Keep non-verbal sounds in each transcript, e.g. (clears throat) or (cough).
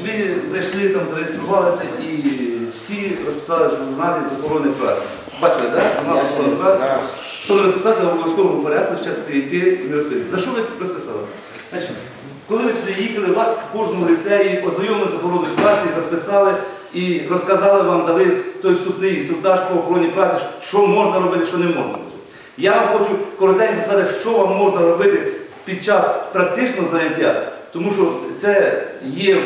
Значить, ви зайшли, там зареєструвалися і всі розписали журналі з охорони праці. Бачили, так? Журнал з охорони праці. Хто не розписався в обов'язковому порядку, зараз прийти і розповісти. За що ви розписалися? Значить, коли ви сюди їхали, вас в кожному ліцеї ознайомили з охороною праці, розписали і розказали вам, дали той вступний інструктаж по охороні праці, що можна робити, що не можна. Я вам хочу коротенько сказати, що вам можна робити під час практичного заняття, тому що це є е,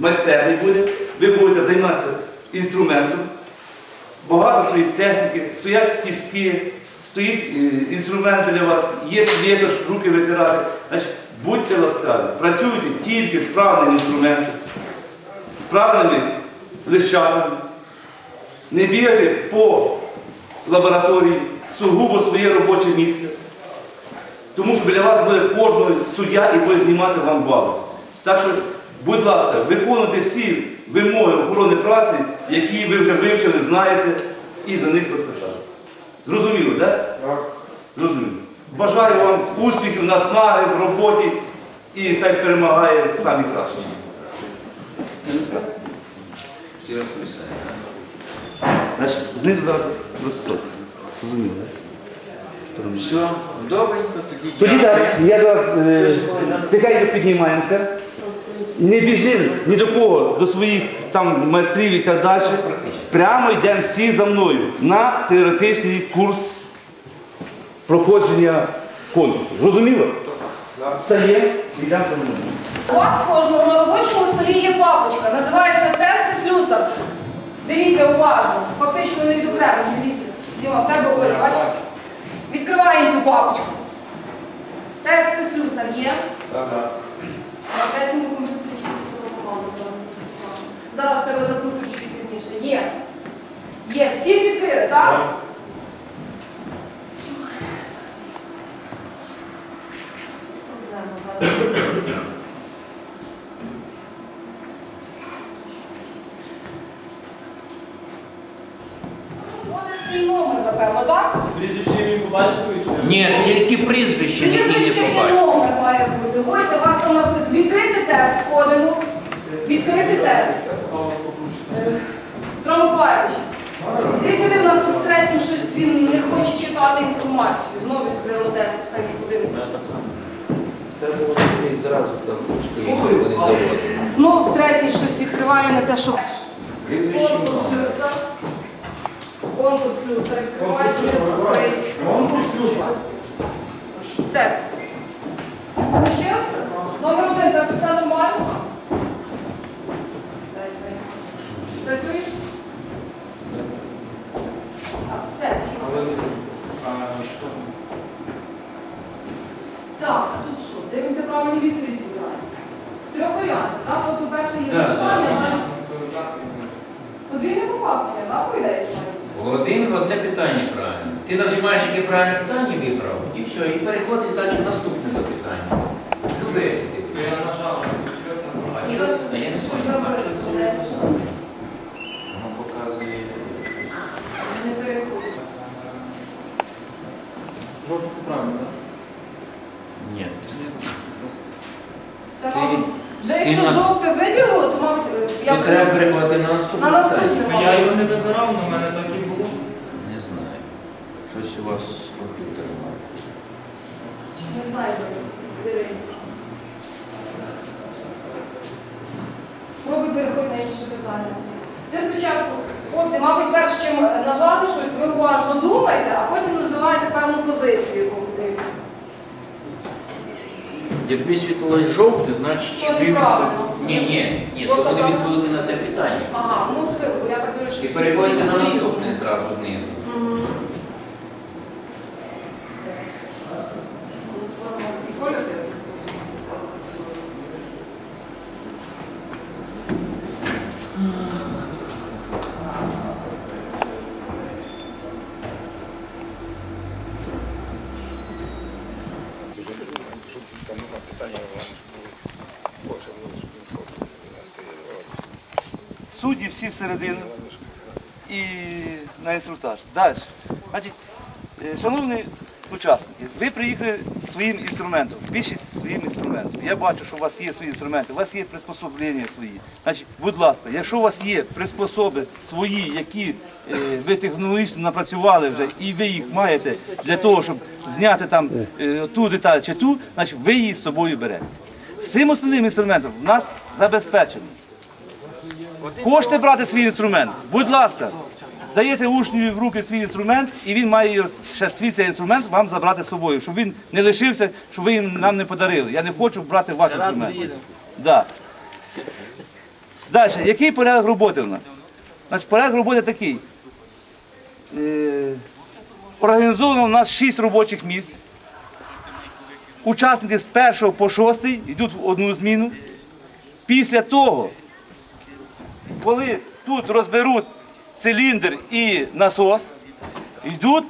майстерні буде, ви будете займатися інструментом, багато стоїть техніки, стоять тіски, стоїть е, інструменти для вас, є світош, руки витирати. Значить, будьте ласкаві, працюйте тільки з правильним інструментом, з правильними лищатами. Не бігати по лабораторії, сугубо своє робоче місце. Тому що біля вас буде кожен суддя і буде знімати вам бали. Так що, будь ласка, виконуйте всі вимоги охорони праці, які ви вже вивчили, знаєте, і за них розписалися. Зрозуміло, так? Так. Зрозуміло. Бажаю вам успіхів, наснаги в роботі і хай перемагає самі краще. Всі розписані. Значить, знизу зараз розписатися. Зрозуміло, так? Все, добренько, тоді. Тоді так, я зараз е, тихенько піднімаємося. Не біжимо ні до кого, до своїх там майстрів і так далі. Прямо йдемо всі за мною на теоретичний курс проходження конкурсу. Зрозуміло? Встаємо, йдемо за мною. У вас кожного на робочому столі є папочка, називається тести слюсар. Дивіться уважно, фактично не відокремлені, дивіться. Діма, в тебе ось, бачиш? Відкриваємо цю папочку. Тести слюсар є. На третьому комп'ютері це. Зараз тебе запустимо чуть пізніше. Є. Є. Всіх відкрили, так? Так? Ні, тільки прізвище, які не Прізвище і номер має бути. Ходьте, вас там. Відкрити тест, входимо. Відкрити тест. Петро Миколаївич, ти сюди в нас тут з третім щось він не хоче читати інформацію. Знову відкрили тест, хай подивитися. Треба було туди зразу там вони заводили. Знову втретє щось відкриває не те, що. Конкурс слюса. Конкурс слюса. Відкриває третій. Конкурс слюса. Все. Получився? Номер один так все нормально? Дай, дай. Працюєш? Так, все, всі. Так, а тут що? Дивимося правильні відповіді. З трьох варіантів, так? Тобто перше є запитання, так? Подвійне попасення, так? Один одне питання правильно. Ти нажимаєш, яке правильне питання вибрав, і все, і переходиш далі в наступне запитання. Любе ти. Я нажав. А що? А я не Що понял, а що зависло це? десь? Воно показує. Не переходить. Жовтий це правильно, так? Ні. Це, Ти- мабуть, вже ти якщо на- жовте виділило, то, мабуть, я б- треба переходити на наступне На наступне. питання. Я його не вибирав, але в мене так і було. Не знаю. Щось у вас з комп'ютером. не знаю, дивись. Пробуй переходити на інше питання. Ти спочатку, хлопці, мабуть, перш чим нажати щось, ви уважно думаєте, а потім наживаєте певну позицію. Як висвітлилось жовте, значить То ви неправильно. відповіли. Ні, ні, ні, Жовта вони правда. відповіли на те питання. Ага, можете, можливо, я так думаю, що... І всі переходите на відповіді наступне зразу знизу. Судді всі всередину і на інструктаж. Далі. Значить, е, шановні учасники, ви приїхали своїм інструментом. Більшість своїм інструментом. Я бачу, що у вас є свої інструменти, у вас є приспособлення свої. Значить, будь ласка, якщо у вас є приспособи свої, які е, ви технологічно напрацювали вже, і ви їх маєте для того, щоб зняти там е, ту деталь чи ту, значить ви її з собою берете. Всім основним інструментом в нас забезпечено. Хочете брати свій інструмент? Будь ласка, даєте учневі в руки свій інструмент, і він має ще свій цей інструмент вам забрати з собою, щоб він не лишився, щоб ви їм нам не подарили. Я не хочу брати ваш інструмент. Да. Далі, який порядок роботи в нас? Значить, порядок роботи такий. Е, організовано у нас 6 робочих місць. Учасники з 1 по 6 йдуть в одну зміну. Після того коли тут розберуть циліндр і насос, йдуть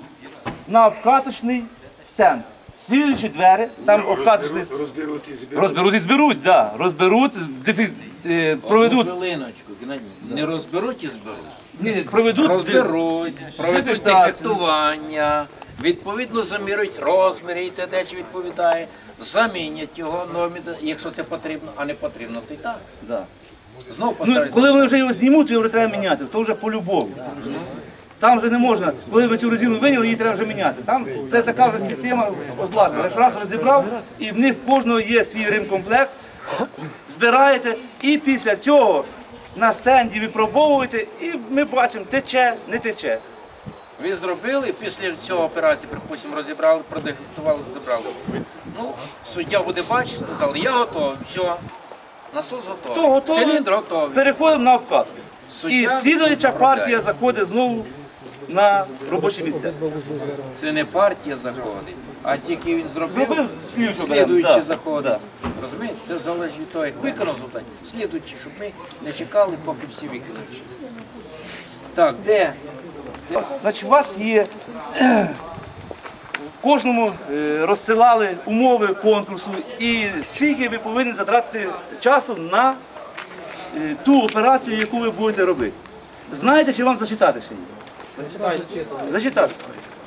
на обкаточний стенд. Слідуючі двері, там обкаточний Розберуть і зберуть. розберуть і зберуть, да, розберуть, дефі- е, Одну проведуть, хвилиночку, Геннадій. Не розберуть і зберуть. ні, проведуть Розберуть, проведуть Дефектацію. дефектування, відповідно замірюють розміри і т.д. чи відповідає, замінять його, номер, якщо це потрібно, а не потрібно, то й так. Да. Знову Ну, коли вони вже його знімуть, його вже треба міняти, то вже по-любому. Там вже не можна, коли ви цю резину виняли, її треба вже міняти. Там це така вже система озладнена. Лише раз розібрав, і в них в кожного є свій ремкомплект, збираєте, і після цього на стенді випробовуєте, і ми бачимо, тече, не тече. Ви зробили після цього операції, припустимо, розібрали, продефектували, забрали. Ну, суддя буде бачити, сказали, я готовий, все. Насос готовий. Хто готовий? Циліндр готовий. Переходимо на обкатку. Суддя І слідуюча партія заходить знову на робочі місця. Це не партія заходить, а тільки він зробив, Зробив да, заходить. да. Розумієте? Це залежить від того, як виконав результат, слідуючий, щоб ми не чекали, поки всі виконують. Так, де? Значить, у вас є кожному е, розсилали умови конкурсу і скільки ви повинні затратити часу на е, ту операцію, яку ви будете робити. Знаєте, чи вам зачитати ще її? Зачитати.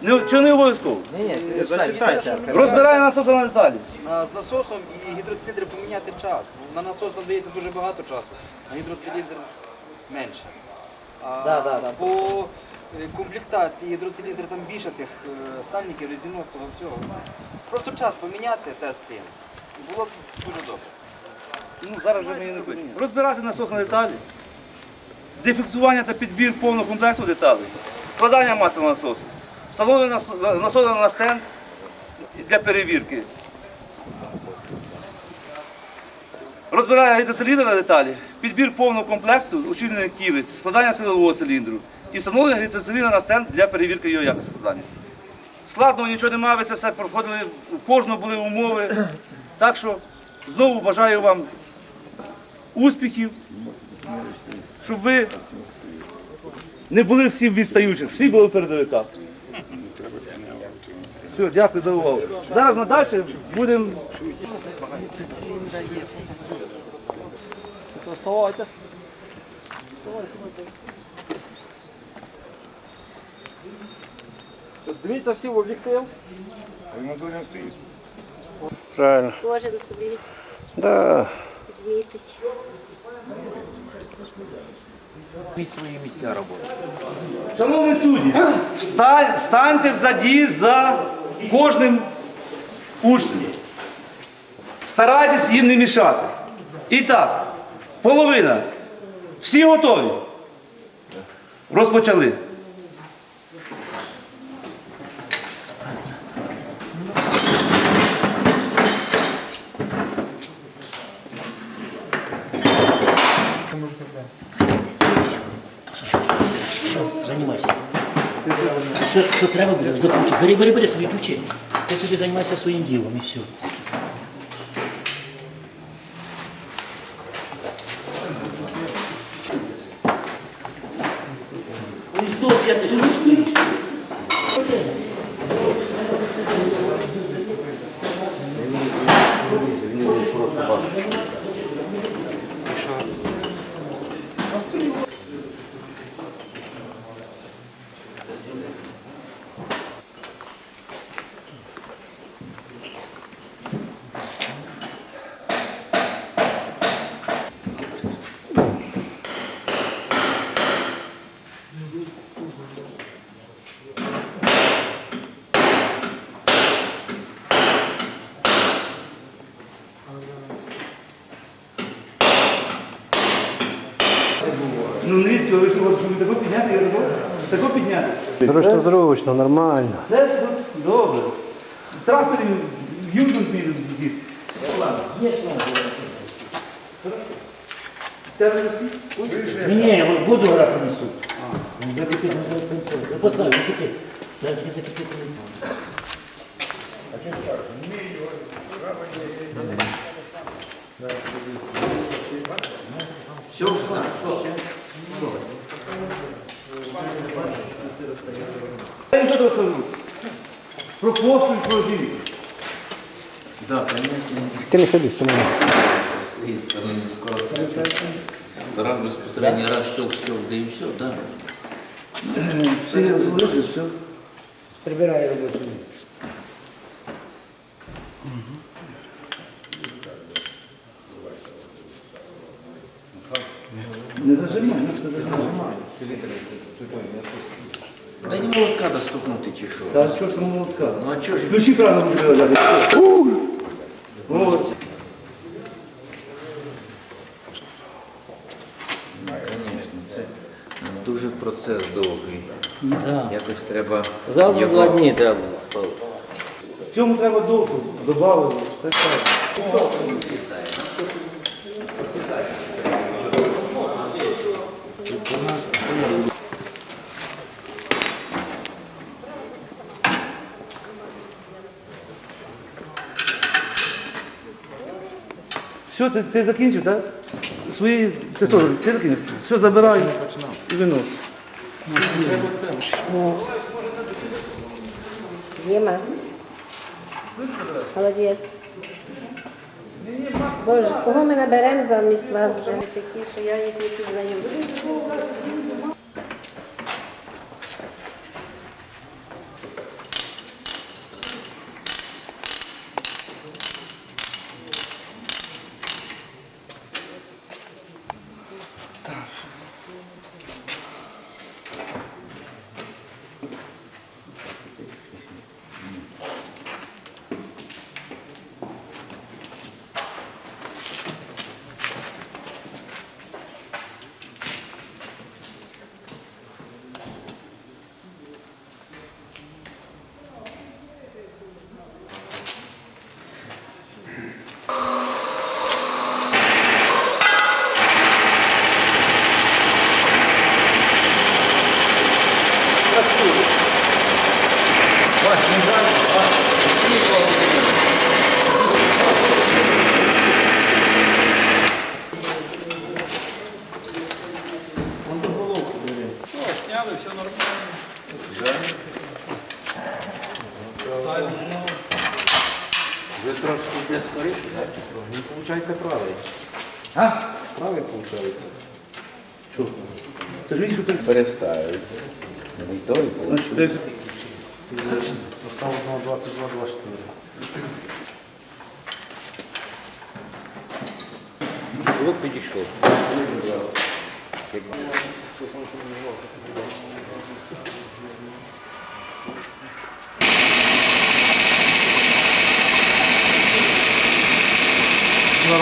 Не, чи не обов'язково? Зачитайте. Розбирає насоса на деталі. З насосом і гідроциліндр поміняти час. На насос надається дуже багато часу, на гідроциліндр менше. А по е, комплектації гідроциліндр там більше тих е, сальників, резинок, того всього. Просто час поміняти тести. Було б дуже добре. Ну, зараз вже мені не хочуть. Розбирати насос на деталі, дефіксування та підбір повного комплекту деталей, складання маси насосу, встановлення нас- насоса на стенд для перевірки. Розбирає гідроциліндр на деталі, підбір повного комплекту учинених кілиць, складання силового циліндру і встановлення гідроциліндра на стенд для перевірки його якості складання. Складного нічого немає, ви це все проходили, у кожного були умови. Так що знову бажаю вам успіхів, щоб ви не були всі відстаючих, всі були в передовиках. Все, дякую за увагу. Зараз надалі будемо. Оставайтесь. Дивіться всі в об'єктив. Моніторинг стоїть. Правильно. Кожен собі Да. відмітить. Під свої місця роботи. Шановні судді, встань, станьте взаді за кожним учнем. Старайтесь їм не мішати. І так, половина. Всі готові? Розпочали. Займайся. Що, треба буде, допомогти. Бери, бери, бери собі ключі. Ти собі займайся своїм ділом і все. Ось до п'яти, що ви що, от, щоб тако підняти, я тако, тако підняти. Зручно, зручно, нормально. Це ж от добре. В тракторі юзом підуть. Є слава. Тебе вже всі? Ні, ні, воду грати несуть. Закипить, Я поставлю, закипить. Зараз я закипить. Все вже, так? Я їм зараз кажу. Про посту і про жінку. Да, конечно. Ти не ходи, сама. З цієї сторони скоро. Раз безпосередньо, раз щелк, щелк, да і все, да. Всі розговорили, все. Прибирай робочу. Не зажимай, ну не зажимай. Да не молотка достукнути чи що. Та що ж там молотка? Ну а чого ж? Ключі правильно буде. От. Звісно, це дуже процес довгий. Так. Якось треба. Завтра його- два дні треба. В цьому треба довго додати. Так, так. Все, ти, ти закінчив, так? Свої, це теж, ти закінчив. Все, забирай і винос. Діма. Молодець. Боже, кого ми наберемо замість вас вже такі, що я їх не пізнаю. Получається правий. А? Правий получається. Ти ж бачиш, що ти... Переставить. Не той, Значить, ти- Состав 22 24 От підійшло. Зараз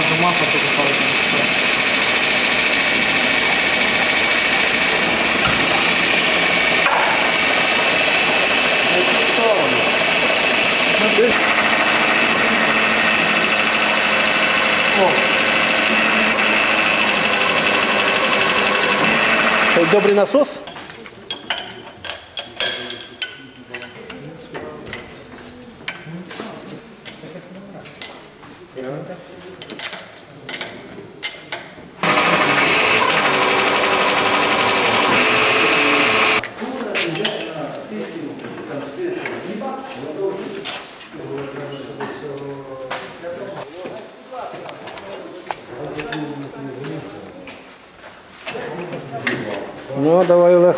до маса покупали. Цей добрий насос? Ну, давай, Олег.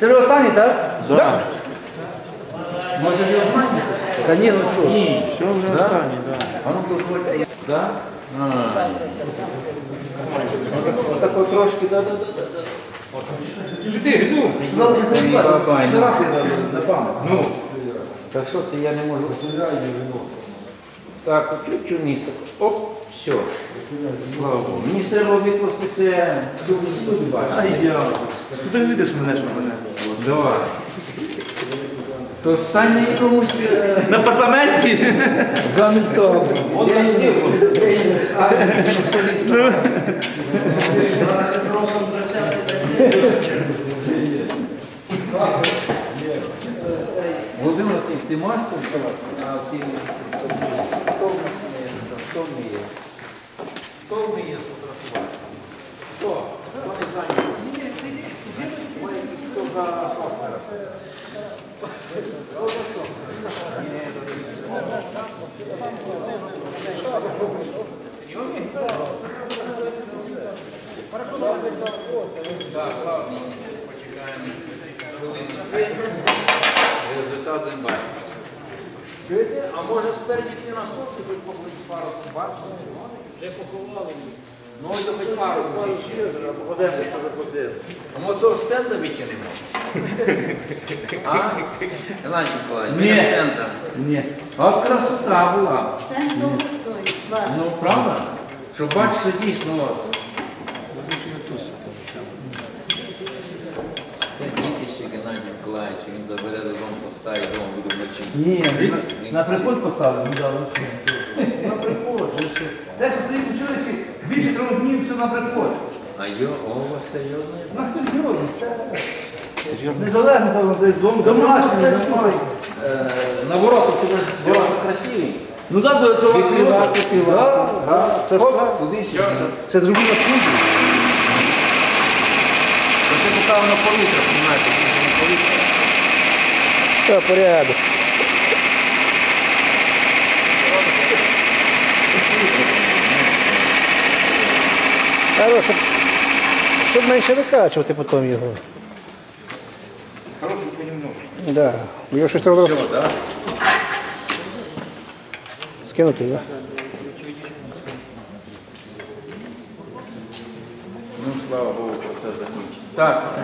Це вже останній, так? Так. Може не останній? Та ні, ну що? Ні. Все вже останній, так. А ну тут. Да? А. Отако трошки, да, да, да, да. Сюди, ну. Ну. за пам'ять. Ну, так що це я не можу. Так, чуть-чуть так. Оп, все. Слава Богу. Мені ж треба викласти це. Бачать. Я. Куди видиш мене, що мене? Давай. То стань на якомусь е, На постаменті? замість того. Я здівку. Я і не ставлю на столі ставлю. Володимир Васильович, ти можеш повставати? А ти хто вміє? Хто вміє? Сфотографувати? Хто? Результат не бачимо. Чуєте? А може спереді ці насоси хоч покличуть пару бачите? Вже поховали їх. Ну, ось хоч пару покличуть. А ми цього стенда витягнемо? (laughs) А? Геннадій Миколаївич, Ні. стенда. Ні. От красота була. Ну, правда? Що бачите, дійсно. от. Це дітище Геннадій Миколаївич, він забере додому, поставить дому, буде вночі. Ні, на- на припой поставили, ну да, ну що. На. Те, що стоїть у чоловічі, більше трьох днів, все на припой. А йо, о, у вас серйозно? У нас серйозно, це незалежно там, де дом, домашній, домашній. Е, На воротах ворота красиві. Ну так, до того. Відкривати, відкривати. Це Туди сюди. Ще зробили студію. Це поставлено повітря, розумієте, повітря. Та порядок. Хорош, щоб, щоб менше викачувати потім його. Хороший понемножку. Да. Його щось треба Все, так? скинути, да? Ну, слава Богу, процес закінчений. Так.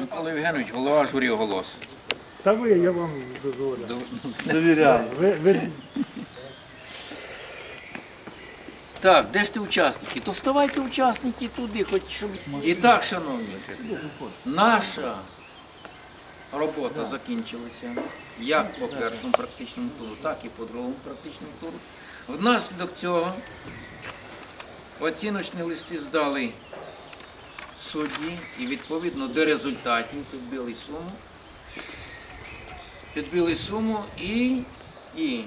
Микола Євгенович, голова журі голос. Та ви, я вам дозволю. Довіряю. Ви, ви Так, де ж ти учасники? То ставайте учасники туди, хоч щоб. І так, шановні, наша робота закінчилася як по першому практичному туру, так і по другому практичному туру. Внаслідок цього оціночні листи здали судді і відповідно до результатів підбили суму. Підбили суму і, і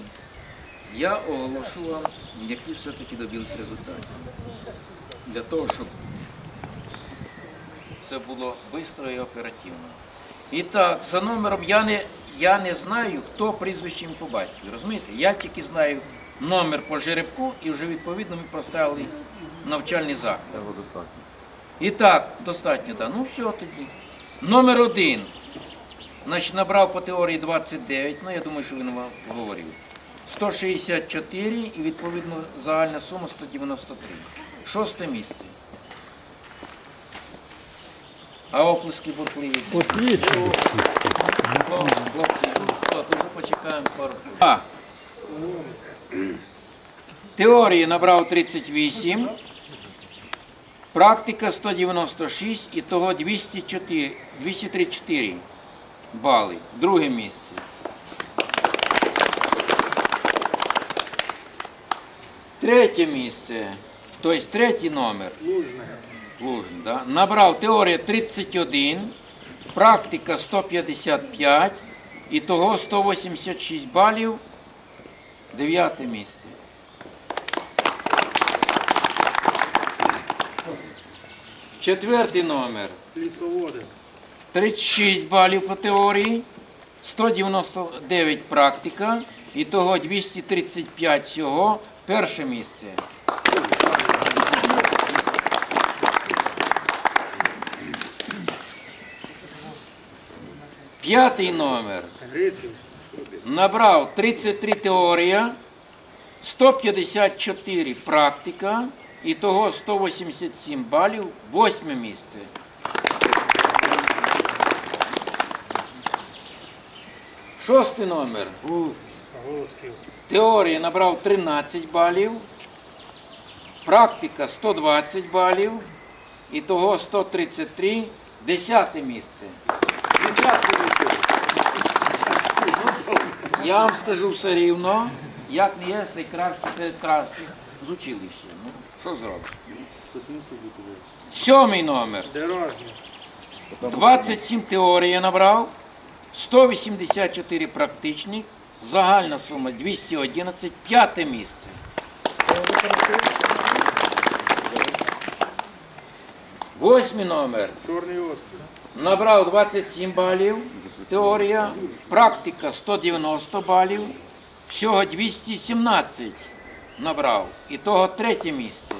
я оголошу вам, які все-таки добились результатів. Для того, щоб це було швидко і оперативно. І так, за номером я не, я не знаю, хто прізвищем по батькові. Розумієте? Я тільки знаю номер по жеребку і вже відповідно ми поставили навчальний заклад. І так, достатньо, так. Ну все тоді. Номер один. Значить, набрав по теорії 29, ну я думаю, що він вам говорив. 164 і відповідно загальна сума 193. Шосте місце. А оплески бурхливі. отлично. Хлопці, то вже почекаємо пару. А. Теорії набрав 38, практика 196 і того 204, 234 бали. Друге місце. Третє місце, тобто третій номер. Лужний, да? Набрав теорія 31, практика 155, і того 186 балів. Дев'яте місце. Четвертий номер. 36 балів по теорії, 199 практика, і того 235 всього перше місце. П'ятий номер набрав 33 теорія, 154 практика і того 187 балів, восьме місце. Шостий номер. Теорія набрав 13 балів, практика 120 балів, і того 133, десяте місце. Десятку вийшов. Я вам скажу все рівно, як не є цей кращий серед кращих з училища. Ну, що зробиш? Сьомий номер. 27 теорії набрав, 184 практичних, загальна сума 211, п'яте місце. Восьмий номер. Набрав 27 балів, теорія, практика 190 балів, всього 217 набрав. І того третє місце.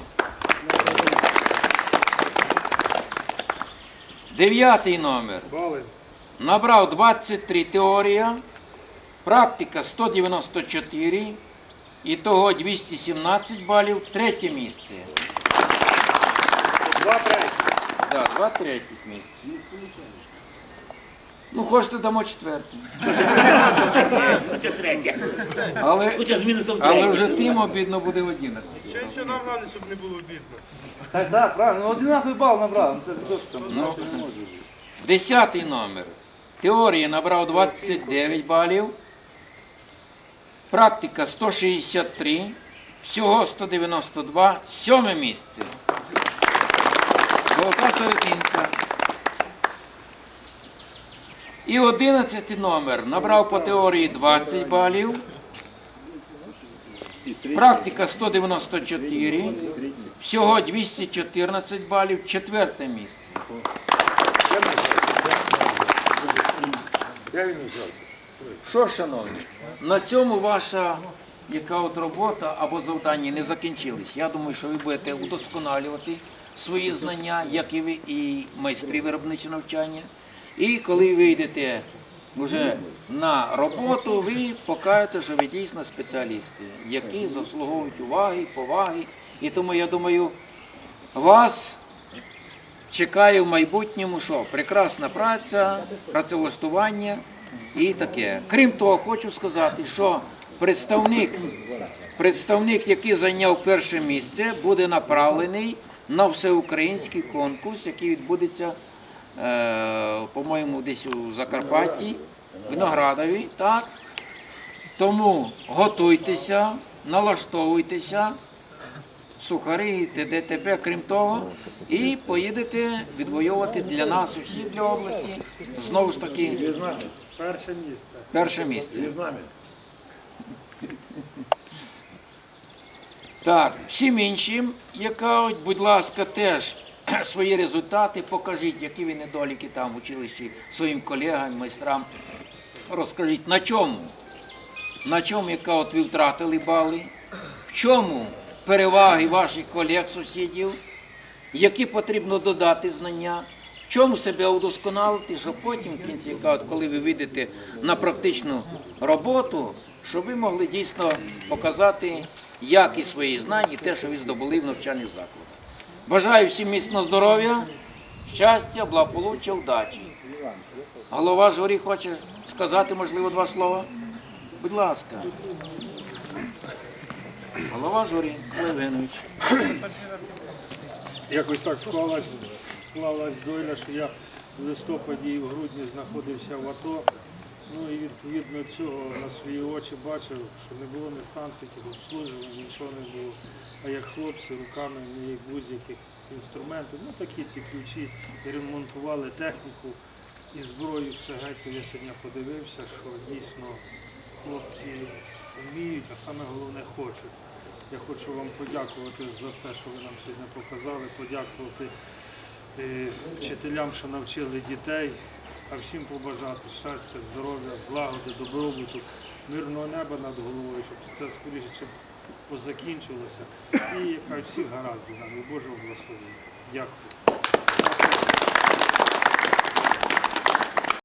Дев'ятий номер. Набрав 23 теорія, практика 194, і того 217 балів, третє місце. Два третіх. Так, два третіх місця. Ну, хочете дамо четверте. Але, Хоча з мінусом але третє. вже тим обідно буде 11. Так, так, правильно. Ну, одинаковий бал набрав. Ну, це ж там. Ну, десятий номер. Теорія набрав 29 балів. Практика 163. Всього 192. Сьоме місце. Золота серединка. І одинадцятий номер набрав по теорії 20 балів. Практика 194. Всього 214 балів. Четверте місце. Що, шановні, на цьому ваша яка от робота або завдання не закінчились. Я думаю, що ви будете удосконалювати свої знання, як і ви, і майстри виробничого навчання. І коли вийдете вже на роботу, ви покажете, що ви дійсно спеціалісти, які заслуговують уваги, поваги. І тому я думаю, вас чекає в майбутньому що? Прекрасна праця, працевлаштування і таке. Крім того, хочу сказати, що представник, представник, який зайняв перше місце, буде направлений на всеукраїнський конкурс, який відбудеться, е, по-моєму, десь у Закарпатті, Виноградові. Так? Тому готуйтеся, налаштовуйтеся сухари, т.д. т.п. крім того, і поїдете відвоювати для нас усіх для області. Знову ж таки, Перше місце. перше місце. Так, всім іншим, яка, будь ласка, теж (clears throat) свої результати покажіть, які ви недоліки там в училищі своїм колегам, майстрам. Розкажіть, на чому? На чому, яка от ви втратили бали? В чому переваги ваших колег, сусідів? Які потрібно додати знання? Чому себе удосконалити, щоб потім, в кінці, коли ви вийдете на практичну роботу, щоб ви могли дійсно показати якість своїх знань і те, що ви здобули в навчальних закладах. Бажаю всім міцного здоров'я, щастя, благополуччя, удачі. Голова журі хоче сказати, можливо, два слова. Будь ласка. Голова журі, Микола Якось так склалась, склалась доля, що я в листопаді і в грудні знаходився в АТО. Ну і відповідно цього на свої очі бачив, що не було ні станцій, ні обслужування, нічого не було. А як хлопці руками, не як будь-яких інструментів, ну такі ці ключі ремонтували техніку і зброю, все геть. Я сьогодні подивився, що дійсно хлопці вміють, а саме головне хочуть. Я хочу вам подякувати за те, що ви нам сьогодні показали, подякувати е, вчителям, що навчили дітей, а всім побажати щастя, здоров'я, злагоди, добробуту, мирного неба над головою, щоб це скоріше позакінчилося. І хай всіх гаразд з нами, Божого благословення. Дякую.